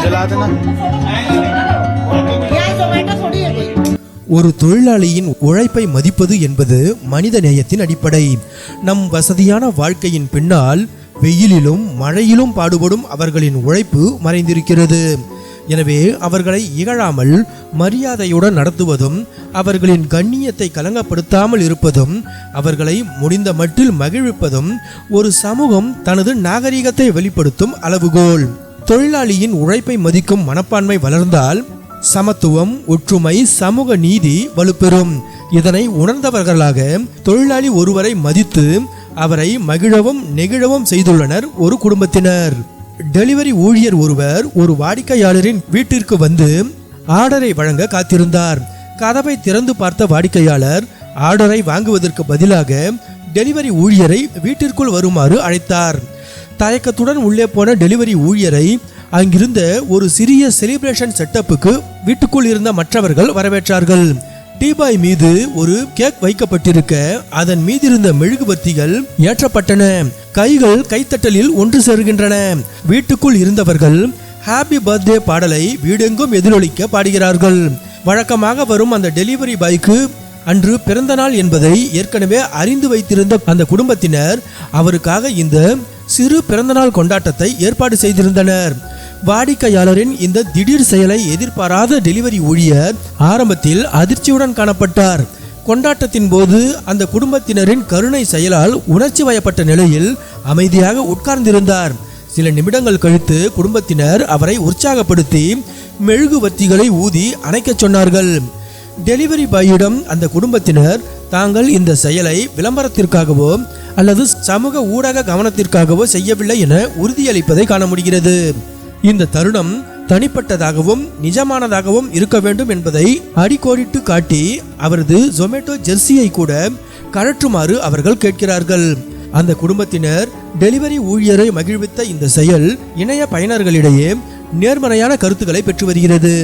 जलाते ना या झोमॅटो थोडी येते ஒரு தொழிலாளியின் உழைப்பை மதிப்பது என்பது மனித நேயத்தின் அடிப்படை நம் வசதியான வாழ்க்கையின் பின்னால் வெயிலிலும் மழையிலும் பாடுபடும் அவர்களின் உழைப்பு மறைந்திருக்கிறது எனவே அவர்களை இகழாமல் மரியாதையுடன் நடத்துவதும் அவர்களின் கண்ணியத்தை கலங்கப்படுத்தாமல் இருப்பதும் அவர்களை முடிந்த மட்டில் மகிழ்விப்பதும் ஒரு சமூகம் தனது நாகரிகத்தை வெளிப்படுத்தும் அளவுகோல். தொழிலாளியின் உழைப்பை மதிக்கும் மனப்பான்மை வளர்ந்தால் சமத்துவம் ஒற்றுமை சமூக நீதி வலுப்பெறும். இதனை உணர்ந்தவர்களாக தொழிலாளி ஒருவரை மதித்து அவரை மகிழவும் நெகிழவும் செய்துள்ளனர் ஒரு குடும்பத்தினர். டெலிவரி ஊழியர் ஒருவர் ஒரு வாடிக்கையாளரின் வீட்டிற்கு வந்து ஆர்டரை வழங்க காத்திருந்தார். கதவை திறந்து பார்த்த வாடிக்கையாளர் ஆர்டரை வாங்குவதற்கு பதிலாக டெலிவரி ஊழியரை வீட்டிற்குள் வருமாறு அழைத்தார். தயக்கத்துடன் உள்ளே போன டெலிவரி ஊழியரை அங்கிருந்த ஒரு சிறிய செலிப்ரேஷன் செட்டப்புக்கு வீட்டுக்குள் இருந்த மற்றவர்கள் வரவேற்றார்கள். டீபாய் மீது ஒரு கேக் வைக்கப்பட்டிருக்க அதன் மீதிருந்த மெழுகுவர்த்திகள் ஏற்றப்பட்டன. கைகள் கைத்தட்டலில் ஒன்று சேர்கின்றன. வீட்டுக்குள் இருந்தவர்கள் ஹாப்பி பர்த்டே பாடலை வீடெங்கும் எதிரொலிக்க பாடுகிறார்கள். வழக்கமாக வரும் அந்த டெலிவரி பாய்க்கு அன்று பிறந்த நாள் என்பதை ஏற்கனவே அறிந்து வைத்திருந்த அந்த குடும்பத்தினர் அவருக்காக இந்த சிறு பிறந்தநாள் கொண்டாட்டத்தை ஏற்பாடு செய்திருந்தனர். வாடிக்கையாளரின் இந்த திடீர் செயலை எதிர்பாராத டெலிவரி ஊழியர் ஆரம்பத்தில் அதிர்ச்சியுடன் காணப்பட்டார். கொண்டாட்டத்தின் போது அந்த குடும்பத்தினரின் கருணை செயலால் உணர்ச்சி வயப்பட்ட நிலையில் அமைதியாக உட்கார்ந்திருந்தார். சில நிமிடங்கள் கழித்து குடும்பத்தினர் அவரை உற்சாகப்படுத்தி மெழுகுவர்த்திகளை ஊதி அணைக்கச் சொன்னார்கள். டெலிவரி பாயிடம் அந்த குடும்பத்தினர் தாங்கள் இந்த செயலை விளம்பரத்திற்காகவோ அல்லது சமூக ஊடக கவனத்திற்காகவோ செய்யவில்லை என உறுதியளிப்பதை காண முடிகிறது. இந்த தருணம் தனிப்பட்டதாகவும் நிஜமானதாகவும் இருக்க வேண்டும் என்பதை அடிக்கோடிட்டு காட்டி அவரது ஜொமேட்டோ ஜெர்சியை கூட கழற்றுமாறு அவர்கள் கேட்கிறார்கள். அந்த குடும்பத்தினர் டெலிவரி ஊழியரை மகிழ்வித்த இந்த செயல் இணைய பயனர்களிடையே நேர்மறையான கருத்துக்களை பெற்று வருகிறது.